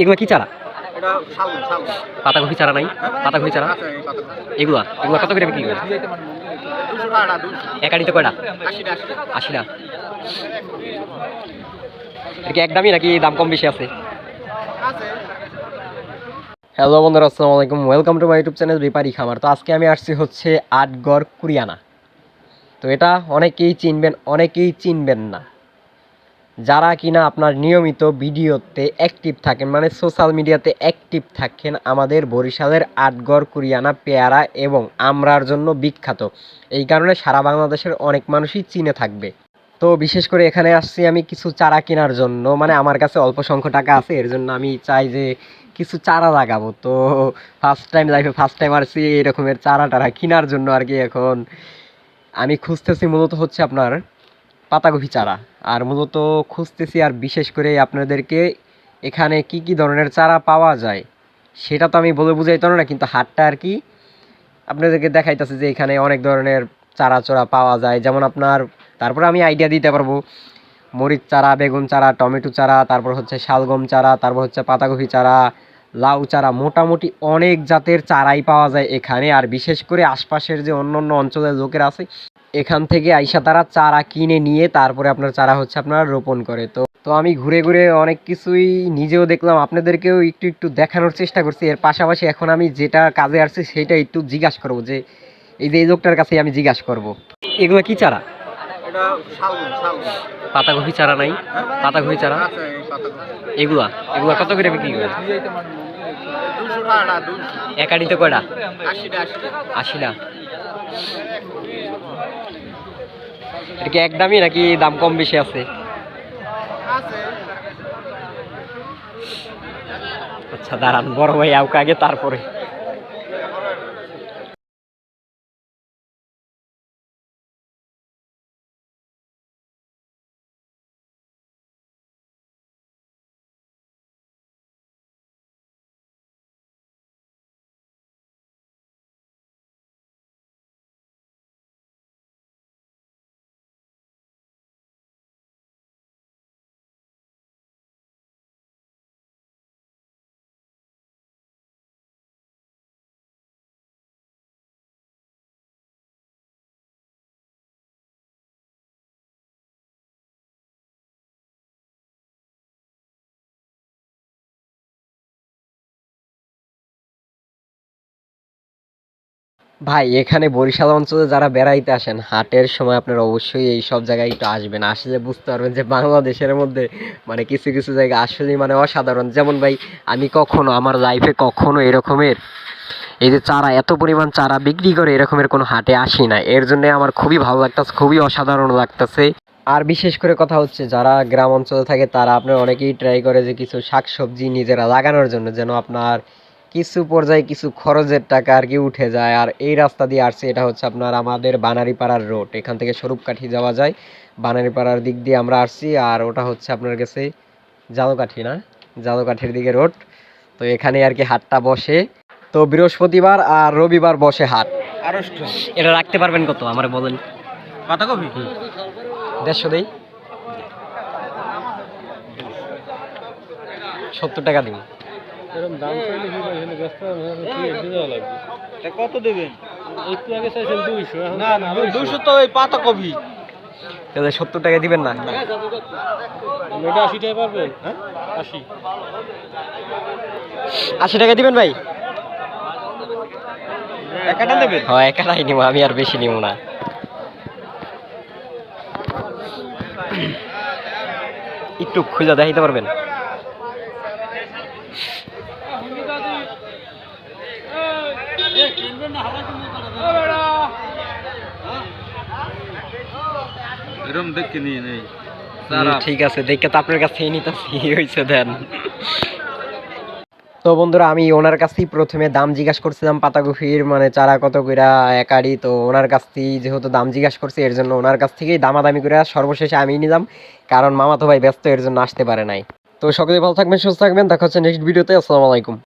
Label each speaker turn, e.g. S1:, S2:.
S1: এগুলো কি চারা?
S2: এটা শাল শাল।
S1: পাতাকপি চারা নাই? পাতাকপি চারা? এগুলা এগুলো কত করে বিক্রি করে? একাডিতে কয়টা?
S2: আশিটা
S1: এটা কি একদমই নাকি দাম কম বেশি আছে?
S2: আছে।
S1: হ্যালো বন্ধুরা আসসালামু আলাইকুম। Welcome to my YouTube channel Bepari Khamar তো আজকে আমি আসছি হচ্ছে আটগড় কুরিয়ানা। তো এটা অনেকেই চিনবেন অনেকেই চিনবেন না। যারা কিনা আপনার নিয়মিত ভিডিওতে অ্যাক্টিভ থাকেন মানে সোশ্যাল মিডিয়াতে অ্যাক্টিভ থাকেন, আমাদের বরিশালের আটগড়, কুরিয়ানা, পেয়ারা এবং আমরার জন্য বিখ্যাত। এই কারণে সারা বাংলাদেশের অনেক মানুষই চিনে থাকবে। তো বিশেষ করে এখানে আসছি আমি কিছু চারা কেনার জন্য মানে আমার কাছে অল্প সংখ্যক টাকা আছে, এর জন্য আমি চাই যে কিছু চারা লাগাবো। তো ফার্স্ট টাইম লাইফে ফার্স্ট টাইম আসছি এরকমের চারা টারা কেনার জন্য আর কি এখন। আমি খুঁজতেছি মূলত হচ্ছে আপনার পাতাকপি চারা। আর মূলত খুঁজতেছি আর বিশেষ করে আপনাদেরকে এখানে কি কি ধরনের চারা পাওয়া যায়। সেটা তো আমি বলে বুঝাইতে না, কিন্তু হাটটা আর কি আপনাদেরকে দেখাইতেছে যে এখানে অনেক ধরনের চারা চড়া পাওয়া যায়। যেমন আপনার, তারপরে আমি আইডিয়া দিতে পারব, মরিচ চারা, বেগুন চারা, টমেটো চারা, তারপর হচ্ছে শালগম চারা, তারপর হচ্ছে পাতাকপি চারা, লাউ চারা, মোটামুটি অনেক জাতের চারাই পাওয়া যায় এখানে। আর বিশেষ করে আশপাশের যে অন্য অন্য অঞ্চলের লোকেরা আছে এখান থেকে আইসা তারা চারা কিনে নিয়ে তারপরে আপনার চারা হচ্ছে আপনার রোপণ করে। তো তো আমি ঘুরে ঘুরে অনেক কিছুই নিজেও দেখলাম। আপনাদেরকেও একটু একটু দেখানোর চেষ্টা করছি। এর পাশাপাশি এখন আমি যেটা কাজে আসছি সেটা একটু জিজ্ঞাসা করব যে এই যে এই লোকটার কাছে আমি জিজ্ঞাসা করব। এগুলো কি চারা? পাতাকপি চারা নাই? পাতাকপি চারা? এগুলা? এগুলা কত করে বিক্রি করে?
S2: দুশো টাকা
S1: কটা
S2: আশিটা।
S1: এটা কি একদমই নাকি দাম কম বেশি আছে? আচ্ছা দাঁড়ান, বড় ভাই আউকে আগে, তারপরে। ভাই, এখানে বরিশাল অঞ্চলে যারা বেড়াইতে আসেন, হাটের সময় আপনারা অবশ্যই এই সব জায়গায় একটু আসবেন। আসলে বুঝতে পারবেন যে বাংলাদেশের মধ্যে মানে কিছু কিছু জায়গা আসলেই মানে অসাধারণ। যেমন ভাই, আমি কখনো আমার লাইফে কখনো এরকমের এই যে চারা, এত পরিমাণ চারা বিক্রি করে এরকমের কোনো হাটে আসি না। এর জন্য আমার খুবই ভালো লাগতেছে, খুবই অসাধারণ লাগতেছে। আর বিশেষ করে কথা হচ্ছে, যারা গ্রাম অঞ্চলে থাকে, তারা আপনার অনেকেই ট্রাই করে যে কিছু শাকসবজি নিজেরা লাগানোর জন্য, যেন আপনার কিছু পর্যায়ে কিছু খরচের টাকা আর কি উঠে যায়। আর এই রাস্তা দিয়ে আসছে এটা হচ্ছে আপনার আমাদের বানারীপাড়ার রোড এখান থেকে স্বরূপকাঠি যাওয়া যায়। বানারীপাড়ার দিক দিয়ে আমরা আসছি আর ওটা হচ্ছে আপনার কাছে জালকাঠি না? জালকাঠির দিকে রোড তো এখানে আর কি হাটটা বসে। তো বৃহস্পতিবার আর রবিবার বসে হাট। এটা রাখতে পারবেন কত আমার বলেন?
S2: পাতাকপি
S1: দেড়শো দেই। সত্তর টাকা দিন।
S3: এরকম দাম চাইলে কি এখানে ব্যস্ত লাগবে?
S2: কত দেবেন?
S3: একটু আগে চাইছেন দুইশো
S2: না না দুশো তো ওই পাতাকপি
S1: তাহলে সত্তর টাকা দিবেন না?
S3: এটা আশি টাকা পারবেন হ্যাঁ? আশি।
S1: আশি টাকা দিবেন ভাই?
S2: একটা দেবেন
S1: হ্যাঁ একাটাই নিব আমি আর বেশি নিব না। একটু খুঁজে দেখাইতে পারবেন?
S2: এরকম দেখে নিয়ে নেই।
S1: ঠিক আছে দেখে তো আপনার কাছ থেকে নিতেছি হয়েছে দেন। তো বন্ধুরা আমি ওনার কাছেই প্রথমে দাম জিজ্ঞাসা করছিলাম পাতাকপির মানে চারা কত কইরা একারি। তো ওনার কাছ থেকেই যেহেতু দাম জিজ্ঞাসা করছি এর জন্য ওনার কাছ থেকেই দামাদামি করে সর্বশেষে আমি নিলাম কারণ মামা তো ভাই ব্যস্ত এর জন্য আসতে পারে নাই। তো সকলে ভালো থাকবেন সুস্থ থাকবেন দেখা হচ্ছে নেক্সট ভিডিওতে আসসালামু আলাইকুম।